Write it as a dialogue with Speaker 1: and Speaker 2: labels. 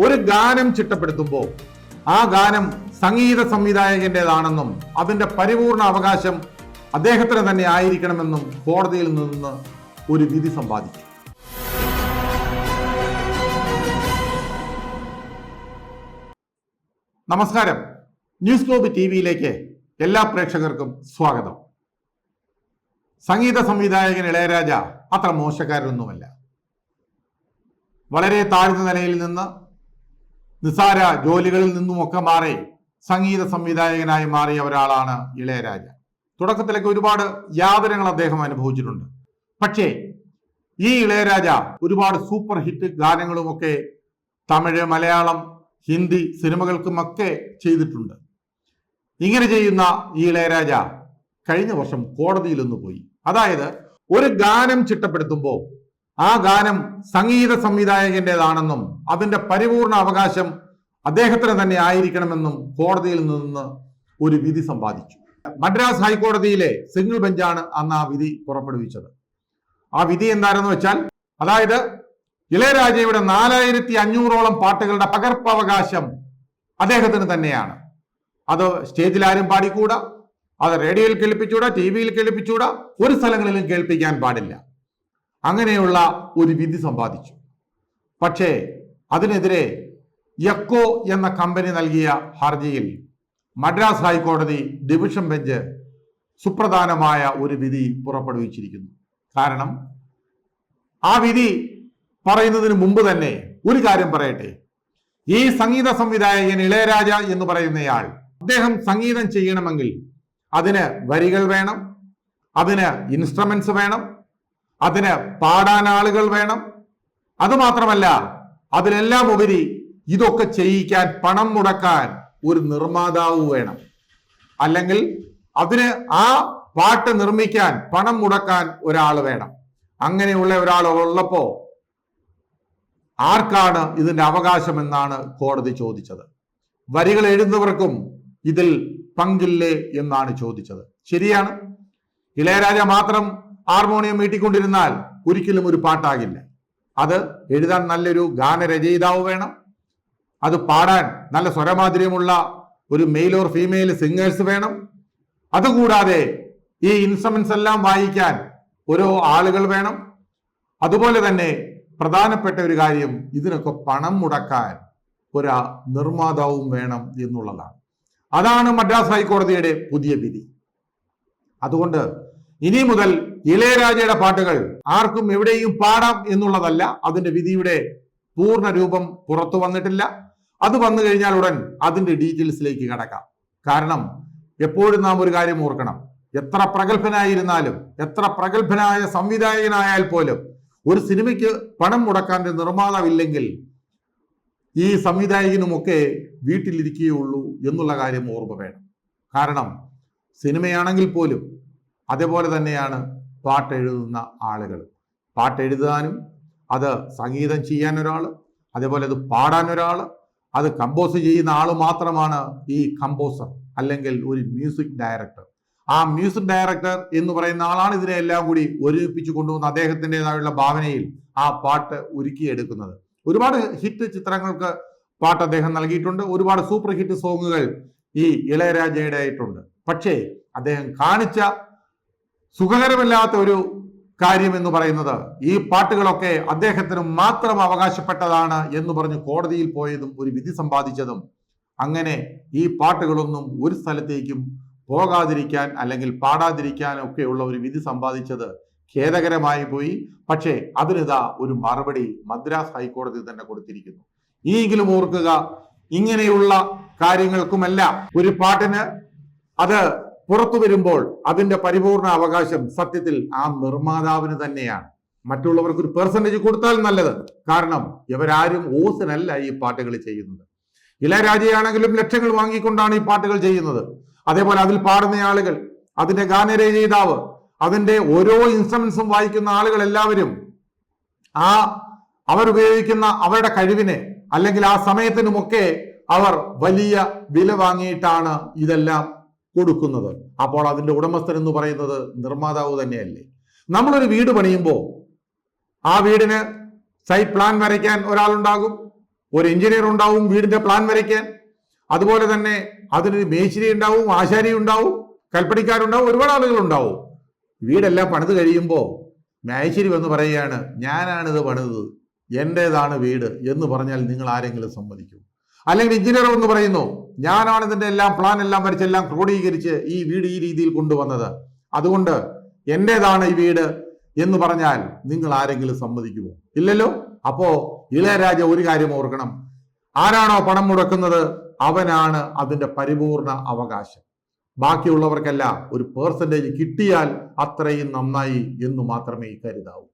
Speaker 1: ഒരു ഗാനം ചിട്ടപ്പെടുത്തുമ്പോൾ ആ ഗാനം സംഗീത സംവിധായകന്റേതാണെന്നും അതിന്റെ പരിപൂർണ അവകാശം അദ്ദേഹത്തിന് തന്നെ ആയിരിക്കണമെന്നും കോടതിയിൽ നിന്ന് ഒരു വിധി സമ്പാദിക്കും നമസ്കാരം. ന്യൂസ് ഗ്ലോബ് ടി വിയിലേക്ക് എല്ലാ പ്രേക്ഷകർക്കും സ്വാഗതം. സംഗീത സംവിധായകൻ ഇളയരാജ അത്ര മോശക്കാരനൊന്നുമല്ല. വളരെ താഴ്ന്ന നിലയിൽ നിന്ന് നിസാര ജോലികളിൽ നിന്നുമൊക്കെ മാറി സംഗീത സംവിധായകനായി മാറിയ ഒരാളാണ് ഇളയരാജ. തുടക്കത്തിലൊക്കെ ഒരുപാട് യാതനകൾ അദ്ദേഹം അനുഭവിച്ചിട്ടുണ്ട്. പക്ഷേ ഈ ഇളയരാജ ഒരുപാട് സൂപ്പർ ഹിറ്റ് ഗാനങ്ങളുമൊക്കെ തമിഴ് മലയാളം ഹിന്ദി സിനിമകൾക്കുമൊക്കെ ചെയ്തിട്ടുണ്ട്. ഇങ്ങനെ ചെയ്യുന്ന ഈ ഇളയരാജ കഴിഞ്ഞ വർഷം കോടതിയിൽ നിന്ന് പോയി. അതായത് ഒരു ഗാനം ചിട്ടപ്പെടുത്തുമ്പോൾ ആ ഗാനം സംഗീത സംവിധായകന്റേതാണെന്നും അതിന്റെ പരിപൂർണ അവകാശം അദ്ദേഹത്തിന് തന്നെ ആയിരിക്കണമെന്നും കോടതിയിൽ നിന്ന് ഒരു വിധി സമ്പാദിച്ചു. മദ്രാസ് ഹൈക്കോടതിയിലെ സിംഗിൾ ബെഞ്ചാണ് അന്ന് ആ വിധി പുറപ്പെടുവിച്ചത്. ആ വിധി എന്താണെന്ന് വെച്ചാൽ അതായത് ഇളയരാജയുടെ നാലായിരത്തി അഞ്ഞൂറോളം പാട്ടുകളുടെ പകർപ്പവകാശം അദ്ദേഹത്തിന് തന്നെയാണ്. അത് സ്റ്റേജിൽ ആരും പാടിക്കൂടാ അത് റേഡിയോയിൽ കേൾപ്പിച്ചൂടാ ടി വിയിൽ കേൾപ്പിച്ചൂടാ ഒരു സ്ഥലങ്ങളിലും കേൾപ്പിക്കാൻ പാടില്ല. അങ്ങനെയുള്ള ഒരു വിധി സമ്പാദിച്ചു. പക്ഷേ അതിനെതിരെ യക്കോ എന്ന കമ്പനി നൽകിയ ഹർജിയിൽ മദ്രാസ് ഹൈക്കോടതി ഡിവിഷൻ ബെഞ്ച് സുപ്രധാനമായ ഒരു വിധി പുറപ്പെടുവിച്ചിരിക്കുന്നു. കാരണം ആ വിധി പറയുന്നതിന് മുമ്പ് തന്നെ ഒരു കാര്യം പറയട്ടെ. ഈ സംഗീത സംവിധായകൻ ഇളയരാജ എന്ന് പറയുന്നയാൾ അദ്ദേഹം സംഗീതം ചെയ്യണമെങ്കിൽ അതിന് വരികൾ വേണം അതിന് ഇൻസ്ട്രുമെന്റ്സ് വേണം അതിന് പാടാൻ ആളുകൾ വേണം. അതുമാത്രമല്ല അതിലെല്ലാം ഉപരി ഇതൊക്കെ ചെയ്യിക്കാൻ പണം മുടക്കാൻ ഒരു നിർമ്മാതാവ് വേണം. അല്ലെങ്കിൽ അതിന് ആ പാട്ട് നിർമ്മിക്കാൻ പണം മുടക്കാൻ ഒരാൾ വേണം. അങ്ങനെയുള്ള ഒരാൾ ഉള്ളപ്പോ ആർക്കാണ് ഇതിന്റെ അവകാശം എന്നാണ് കോടതി ചോദിച്ചത്. വരികൾ എഴുതുന്നവർക്കും ഇതിൽ പങ്കില്ലേ എന്നാണ് ചോദിച്ചത്. ശരിയാണ്. ഇളയരാജ മാത്രം ഹാർമോണിയം വീട്ടിക്കൊണ്ടിരുന്നാൽ ഒരിക്കലും ഒരു പാട്ടാകില്ല. അത് എഴുതാൻ നല്ലൊരു ഗാനരചയിതാവ് വേണം. അത് പാടാൻ നല്ല സ്വരമാധുര്യമുള്ള ഒരു മെയിൽ ഓർ ഫീമെയിൽ സിംഗേഴ്സ് വേണം. അതുകൂടാതെ ഈ ഇൻസ്ട്രുമെന്റ്സ് എല്ലാം വായിക്കാൻ ഓരോ ആളുകൾ വേണം. അതുപോലെ തന്നെ പ്രധാനപ്പെട്ട ഒരു കാര്യം ഇതിനൊക്കെ പണം മുടക്കാൻ ഒരു നിർമ്മാതാവും വേണം എന്നുള്ളതാണ്. അതാണ് മദ്രാസ് ഹൈക്കോടതിയുടെ പുതിയ വിധി. അതുകൊണ്ട് ഇനി മുതൽ ഇളയരാജയുടെ പാട്ടുകൾ ആർക്കും എവിടെയും പാടാം എന്നുള്ളതല്ല അതിന്റെ വിധിയുടെ പൂർണ രൂപം പുറത്തു വന്നിട്ടില്ല. അത് വന്നു കഴിഞ്ഞാൽ ഉടൻ അതിന്റെ ഡീറ്റെയിൽസിലേക്ക് കടക്കാം. കാരണം എപ്പോഴും നാം ഒരു കാര്യം ഓർക്കണം. എത്ര പ്രഗത്ഭനായിരുന്നാലും എത്ര പ്രഗത്ഭനായ സംവിധായകനായാൽ പോലും ഒരു സിനിമയ്ക്ക് പണം മുടക്കാൻ നിർമ്മാതാവില്ലെങ്കിൽ ഈ സംവിധായകനുമൊക്കെ വീട്ടിലിരിക്കുകയുള്ളൂ എന്നുള്ള കാര്യം ഓർമ്മ വേണം. കാരണം സിനിമയാണെങ്കിൽ പോലും അതേപോലെ തന്നെയാണ് പാട്ട് എഴുതുന്ന ആളുകൾ. പാട്ട് എഴുതാനും അത് സംഗീതം ചെയ്യാൻ ഒരാൾ അതേപോലെ അത് പാടാൻ ഒരാൾ അത് കമ്പോസ് ചെയ്യുന്ന ആൾ മാത്രമാണ് ഈ കമ്പോസർ അല്ലെങ്കിൽ ഒരു മ്യൂസിക് ഡയറക്ടർ ആ മ്യൂസിക് ഡയറക്ടർ എന്ന് പറയുന്ന ആളാണ് ഇതിനെ എല്ലാം കൂടി ഒരുമിപ്പിച്ചു കൊണ്ടുവന്ന് അദ്ദേഹത്തിന്റെതായുള്ള ഭാവനയിൽ ആ പാട്ട് ഒരുക്കിയെടുക്കുന്നത്. ഒരുപാട് ഹിറ്റ് ചിത്രങ്ങൾക്ക് പാട്ട് അദ്ദേഹം നൽകിയിട്ടുണ്ട്. ഒരുപാട് സൂപ്പർ ഹിറ്റ് സോങ്ങുകൾ ഈ ഇളയരാജയുടെ ആയിട്ടുണ്ട് പക്ഷേ അദ്ദേഹം കാണിച്ച സുഖകരമല്ലാത്ത ഒരു കാര്യം എന്ന് പറയുന്നത് ഈ പാട്ടുകളൊക്കെ അദ്ദേഹത്തിന് മാത്രം അവകാശപ്പെട്ടതാണ് എന്ന് പറഞ്ഞ് കോടതിയിൽ പോയതും ഒരു വിധി സമ്പാദിച്ചതും. അങ്ങനെ ഈ പാട്ടുകളൊന്നും ഒരു സ്ഥലത്തേക്കും പോകാതിരിക്കാൻ അല്ലെങ്കിൽ പാടാതിരിക്കാൻ ഒക്കെയുള്ള ഒരു വിധി സമ്പാദിച്ചത് ഖേദകരമായി പോയി. പക്ഷേ അതിനിതാ ഒരു മറുപടി മദ്രാസ് ഹൈക്കോടതി തന്നെ കൊടുത്തിരിക്കുന്നു. ഇനിയെങ്കിലും ഓർക്കുക ഇങ്ങനെയുള്ള കാര്യങ്ങൾക്കുമെല്ലാം ഒരു പാട്ടിന് അത് പുറത്തു വരുമ്പോൾ അതിന്റെ പരിപൂർണ അവകാശം സത്യത്തിൽ ആ നിർമ്മാതാവിന് തന്നെയാണ്. മറ്റുള്ളവർക്ക് ഒരു പെർസെന്റേജ് കൊടുത്താൽ നല്ലത്. കാരണം ഇവരാരും ഓസിനല്ല ഈ പാട്ടുകൾ ചെയ്യുന്നത്. ഇളയരാജയാണെങ്കിലും ലക്ഷങ്ങൾ വാങ്ങിക്കൊണ്ടാണ് ഈ പാട്ടുകൾ ചെയ്യുന്നത്. അതേപോലെ അതിൽ പാടുന്ന ആളുകൾ അതിന്റെ ഗാനരചയിതാവ് അതിന്റെ ഓരോ ഇൻസ്ട്രുമെന്റ്സും വായിക്കുന്ന ആളുകൾ എല്ലാവരും ആ അവരുപയോഗിക്കുന്ന അവരുടെ കഴിവിനെ അല്ലെങ്കിൽ ആ സമയത്തിനുമൊക്കെ അവർ വലിയ വില വാങ്ങിയിട്ടാണ് ഇതെല്ലാം കൊടുക്കുന്നത്. അപ്പോൾ അതിന്റെ ഉടമസ്ഥൻ എന്ന് പറയുന്നത് നിർമ്മാതാവ് തന്നെയല്ലേ. നമ്മളൊരു വീട് പണിയുമ്പോൾ ആ വീടിന് സൈറ്റ് പ്ലാൻ വരയ്ക്കാൻ ഒരാളുണ്ടാകും ഒരു എഞ്ചിനീയർ ഉണ്ടാവും വീടിന്റെ പ്ലാൻ വരയ്ക്കാൻ. അതുപോലെ തന്നെ അതിനൊരു മേശിരി ഉണ്ടാവും ആശാരി ഉണ്ടാവും കൽപ്പണിക്കാരുണ്ടാവും ഒരുപാട് ആളുകൾ ഉണ്ടാവും വീടെല്ലാം പണിത് കഴിയുമ്പോൾ മേശിരി വന്ന് പറയുകയാണ് ഞാനാണിത് പണിതത് എന്റേതാണ് വീട് എന്ന് പറഞ്ഞാൽ നിങ്ങൾ ആരെങ്കിലും സമ്മതിക്കും. അല്ലെങ്കിൽ എഞ്ചിനീയർ എന്ന് പറയുന്നു ഞാനാണ് ഇതിന്റെ എല്ലാം പ്ലാൻ എല്ലാം വരച്ചെല്ലാം ക്രോഡീകരിച്ച് ഈ വീട് ഈ രീതിയിൽ കൊണ്ടുവന്നത്. അതുകൊണ്ട് എന്റേതാണ് ഈ വീട്? എന്ന് പറഞ്ഞാൽ നിങ്ങൾ ആരെങ്കിലും സമ്മതിക്കുമോ? ഇല്ലല്ലോ? അപ്പോ ഇളയരാജ ഒരു കാര്യം ഓർക്കണം. ആരാണോ പണം മുടക്കുന്നത്? അവനാണ് അതിന്റെ പരിപൂർണ അവകാശം. ബാക്കിയുള്ളവർക്കെല്ലാം ഒരു പേഴ്സന്റേജ് കിട്ടിയാൽ അത്രയും നന്നായി എന്ന് മാത്രമേ കരുതാവൂ.